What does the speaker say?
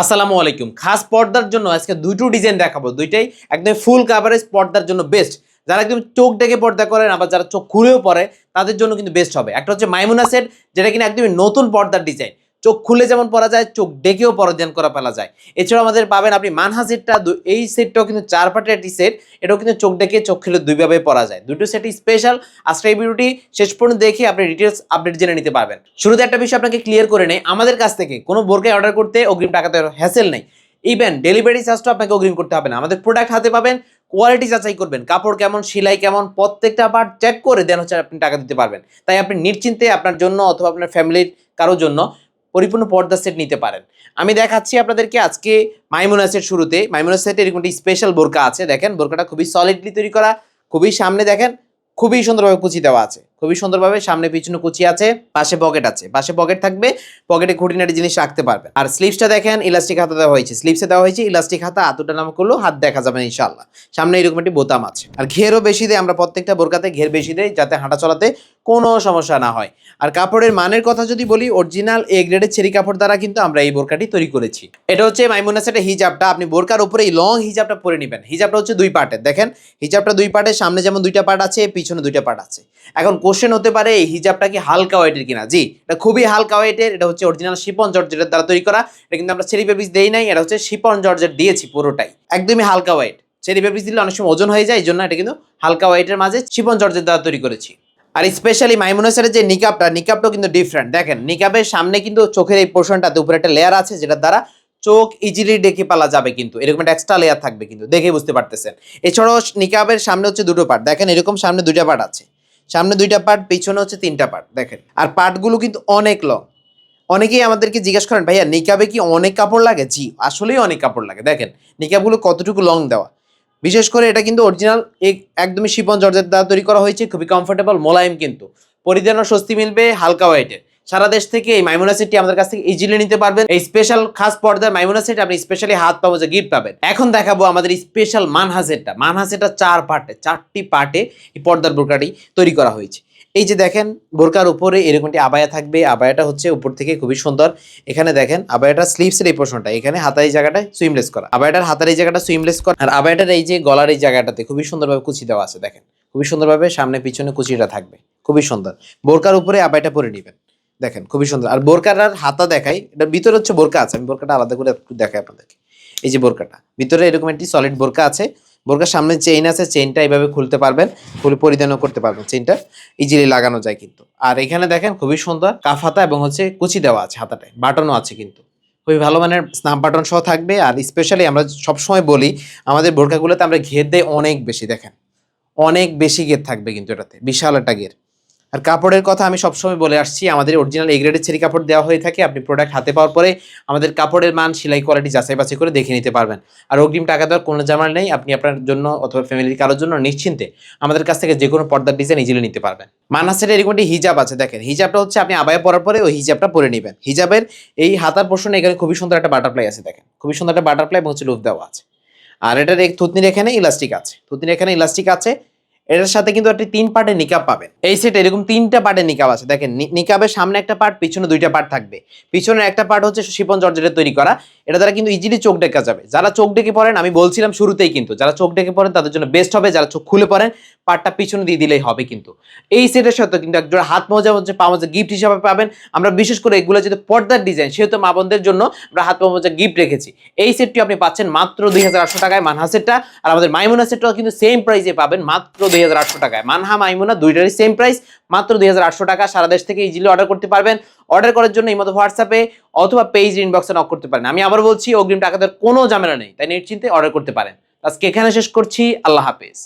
আসসালামু আলাইকুম। খাস পর্দার জন্য আজকে দুটো ডিজাইন দেখাবো। দুইটাই একদম ফুল কাভারেজ পর্দার জন্য বেস্ট যারা একদম চোখ ডেকে পর্দা করেন আবার যারা চোখ খুলেও পরে, তাদের জন্য কিন্তু বেস্ট হবে। একটা হচ্ছে মাইমুনা সেট, যেটা কিনা একদমই নতুন পর্দার ডিজাইন চোখ খুলে যেমন পরা যায়, চোখ ডেকেও পরাজান করা ফেলা যায়। এছাড়াও আমাদের পাবেন আপনি মানহা সেটটা এই সেটটাও কিন্তু চার পাটের একটি সেট, এটাও কিন্তু চোখ ডেকে চোখ খুলে দুইভাবে পরা যায়। দুটো সেটই স্পেশাল আজকে এই ভিডিওটি শেষ পর্যন্ত দেখে আপনি ডিটেলস আপডেট জেনে নিতে পারবেন। শুরুতে একটা বিষয় আপনাকে ক্লিয়ার করে নেই। আমাদের কাছ থেকে কোনো বোরকায় অর্ডার করতে অগ্রিম টাকাতে হ্যাসেল নেই। ইভেন ডেলিভারি চার্জটা আপনাকে অগ্রিম করতে হবে না। আমাদের প্রোডাক্ট হাতে পাবেন কোয়ালিটি যাচাই করবেন, কাপড় কেমন, সেলাই কেমন, প্রত্যেকটা পার্ট চেক করে দেন হচ্ছে আপনি টাকা দিতে পারবেন। তাই আপনি নিশ্চিন্তে আপনার জন্য অথবা আপনার ফ্যামিলির কারোর জন্য পরিপূর্ণ পর্দা সেট নিতে পারেন। আমি দেখাচ্ছি আপনাদেরকে আজকে মাইমুনা সেট শুরুতে। মাইমুনা সেটে এরকম একটি স্পেশাল বোরকা আছে, দেখেন। বোরকাটা খুবই সলিডলি তৈরি করা, খুবই সামনে দেখেন, খুবই সুন্দরভাবে কুচি দেওয়া আছে। খুবই সুন্দরভাবে সামনে পিছনে কুচি আছে, পাশে পকেট আছে। পাশে পকেট থাকবে পকেটে খুঁটিনাটি জিনিস রাখতে পারবেন। আর স্লিভসটা দেখেন ইলাস্টিক হাতা দেওয়া হয়েছে। স্লিভসে দেওয়া হয়েছে ইলাস্টিক হাতা হাতুটা নাম করল, হাত দেখা যাবে ইনশাল্লাহ সামনে এরকম একটি বোতাম আছে। আর ঘেরও বেশি দেয়, আমরা প্রত্যেকটা বোরকাতে ঘের বেশি দেয় যাতে হাঁটা চলাতে কোনো সমস্যা না হয়। আর কাপড়ের মানের কথা যদি বলি অরিজিনাল এ গ্রেডের ছেড়ি কাপড় দ্বারা কিন্তু আমরা এই বোরকাটি তৈরি করেছি। এটা হচ্ছে মাইমুনা সেটের হিজাবটা। আপনি বোরকার উপরে এই লং হিজাবটা পরে নেবেন। হিজাবটা হচ্ছে দুই পার্টের দেখেন, হিজাবটা দুই পার্টের সামনে যেমন দুইটা পার্ট আছে, পিছনে দুইটা পার্ট আছে। এখন কোশ্চেন হতে পারে, এই হিজাবটা কি হালকা ওয়েটের কিনা? জি, এটা খুবই হালকা ওয়েটের এটা হচ্ছে অরিজিনাল শিপন জর্জেটের দ্বারা তৈরি করা। এটা কিন্তু আমরা চেরি পেপিস দেই নাই, এটা হচ্ছে শিপন জর্জেট দিয়েছি পুরোটাই। একদমই হালকা ওয়েট চেরি পেপিস দিলে অনেক সময় ওজন হয়ে যায়, এই জন্য এটা কিন্তু হালকা ওয়েটের মাঝে শিপন জর্জের দ্বারা তৈরি করেছি। আর স্পেশালি মাইমুনেসারের যে নিকাপটা নিকাপটাও কিন্তু ডিফারেন্ট দেখেন নিকাপের সামনে কিন্তু চোখের এই পোর্শনটাতে উপরে একটা লেয়ার আছে, যেটার দ্বারা চোখ ইজিলি ডেকে পালা যাবে কিন্তু। এরকম একটা এক্সট্রা লেয়ার থাকবে কিন্তু দেখে বুঝতে পারতেছেন। এছাড়াও নিকাবের সামনে হচ্ছে দুটো পার্ট দেখেন, এরকম সামনে দুইটা পার্ট আছে। সামনে দুইটা পার্ট পিছনে হচ্ছে তিনটা পার্ট দেখেন। আর পার্টগুলো কিন্তু অনেক লং অনেকেই আমাদেরকে জিজ্ঞাসা করেন, ভাইয়া, নিকাবে কি অনেক কাপড় লাগে? জি, আসলেই অনেক কাপড় লাগে। দেখেন, নিকাবগুলো কতটুকু লং দেওয়া? বিশেষ করে এটা কিন্তু অরিজিনাল একদমই শিপন জর্জের দ্বারা তৈরি করা হয়েছে, খুবই কমফোর্টেবল মোলায়েম কিন্তু। পরিধানও স্বস্তি মিলবে হালকা ওয়েটের সারা দেশ থেকে এই মাইমুনা সেটটি আমাদের কাছ থেকে ইজিলি নিতে পারবেন। এই স্পেশাল খাস পর্দার মাইমুনা সেট আপনি স্পেশালি হাত পাবো যে গিফট পাবেন। এখন দেখাবো আমাদের স্পেশাল মানহা সেটটা মানহা সেটটা চার পার্টে চারটি পার্টে এই পর্দার বোরকাটি তৈরি করা হয়েছে। এই যে দেখেন বোরকার উপরে এরকমটি আবায়া থাকবে। আবায়াটা হচ্ছে উপর থেকে খুবই সুন্দর। এখানে দেখেন, আবায়াটা স্লিভসের এই পোর্শনটা এখানে হাতার এই জায়গাটায় সুইমলেস করা। আবায়াটার হাতার এই জায়গাটা সুইমলেস করা। আর আবায়াটার এই যে গলার এই জায়গাটাতে খুবই সুন্দরভাবে কুচি দেওয়া আছে, দেখেন। খুবই সুন্দরভাবে সামনে পিছনে কুচিটা থাকবে। খুবই সুন্দর। বোরকার উপরে আবায়াটা পরে নেবেন। দেখেন, খুবই সুন্দর। আর বোরকার আর হাতা দেখাই, এটা ভিতরে হচ্ছে বোরকা আছে, আমি বোরকাটা আলাদা করে একটু দেখাই আপনাদেরকে। এই যে বোরকাটা, ভিতরে এরকম একটি সলিড বোরকা আছে। বোরকার সামনে চেইন আছে চেইনটা এইভাবে খুলতে পারবেন, খুলে পরিধানও করতে পারবেন চেইনটা ইজিলি লাগানো যায় কিন্তু। আর এখানে দেখেন, খুবই সুন্দর কাফ হাতা এবং হচ্ছে কুচি দেওয়া আছে হাতাটায় বাটনও আছে কিন্তু। খুবই ভালো মানের স্নাপ বাটন সহ থাকবে, আর স্পেশালি আমরা সবসময় বলি, আমাদের বোরকাগুলোতে আমরা ঘের দেয় অনেক বেশি, দেখেন। অনেক বেশি গের থাকবে কিন্তু এটাতে, বিশাল একটা গের আর কাপড়ের কথা আমি সবসময় বলে আসছি, আমাদের অরিজিনাল এ গ্রেডের ছেড়ি কাপড় দেওয়া হয়ে থাকে, আপনি প্রোডাক্ট হাতে পাওয়ার পরে আমাদের কাপড়ের মান, সেলাই কোয়ালিটি যাচাই বাছাই করে দেখে নিতে পারবেন। আর অগ্রিম টাকা দেওয়ার কোনো জামাল নেই, আপনি আপনার জন্য অথবা ফ্যামিলির কারোর জন্য নিশ্চিন্তে আমাদের কাছ থেকে যে কোনো পর্দার ডিজাইন ইজিলি নিতে পারবেন। মানাসের এরকম একটি হিজাব আছে, দেখেন। হিজাবটা হচ্ছে আপনি আবায় পরার পরে ওই হিজাবটা পরে নেবেন। হিজাবের এই হাতার পোর্শনে এখানে খুবই সুন্দর একটা বাটারফ্লাই আছে, দেখেন। খুবই সুন্দর একটা বাটারফ্লাই হচ্ছে লুপ দেওয়া আছে। আর এটার থুতনির এখানে ইলাস্টিক আছে। থুতনির এখানে ইলাস্টিক আছে। এটার সাথে কিন্তু একটি তিন পার্টে নিকাব পাবেন। এই সেট এরকম তিনটা পার্টে নিকাব আছে। দেখেন নিকাবের সামনে একটা পার্ট, পিছনে দুইটা পার্ট থাকবে। পিছনের একটা পার্ট হচ্ছে শিপন জর্জেটের তৈরি করা। এটা দ্বারা কিন্তু ইজিলি চোখ ডেকা যাবে। যারা চোখ ডেকে পড়েন, আমি বলছিলাম শুরুতেই কিন্তু, যারা চোখ ডেকে পড়েন, তাদের জন্য বেস্ট হবে, যারা চোখ খুলে পড়েন পার্টটা পিছনে দিয়ে দিলেই হবে কিন্তু। এই সেটের সাথে কিন্তু একজোড়া হাত মোজা হচ্ছে, পা মোজা গিফট হিসাবে পাবেন। আমরা বিশেষ করে এগুলো যেহেতু পর্দার ডিজাইন সেহেতু মা বোনদের জন্য আমরা হাত মোজা গিফট রেখেছি। এই সেটটি আপনি পাচ্ছেন মাত্র দুই হাজার আটশো টাকায় মানহা সেটটা আর আমাদের মাইমুনা সেটটাও কিন্তু সেম প্রাইসে পাবেন, মাত্র দুই হাজার আটশো টাকায়। মানহা, মাইমুনা দুইটারই সেম প্রাইস মাত্র দুই হাজার আটশো টাকা। সারা দেশ থেকে ইজিলি অর্ডার করতে পারবেন। অর্ডার করার জন্য এই মতো হোয়াটসঅ্যাপে অথবা পেজ ইনবক্সে নক করতে পারেন। আমি আবার বলছি অগ্রিম টাকা দেওয়ার কোনো ঝামেলা নেই, তাই নিশ্চিন্তে অর্ডার করতে পারেন। আজকে এখানে শেষ করছি, আল্লাহ হাফেজ।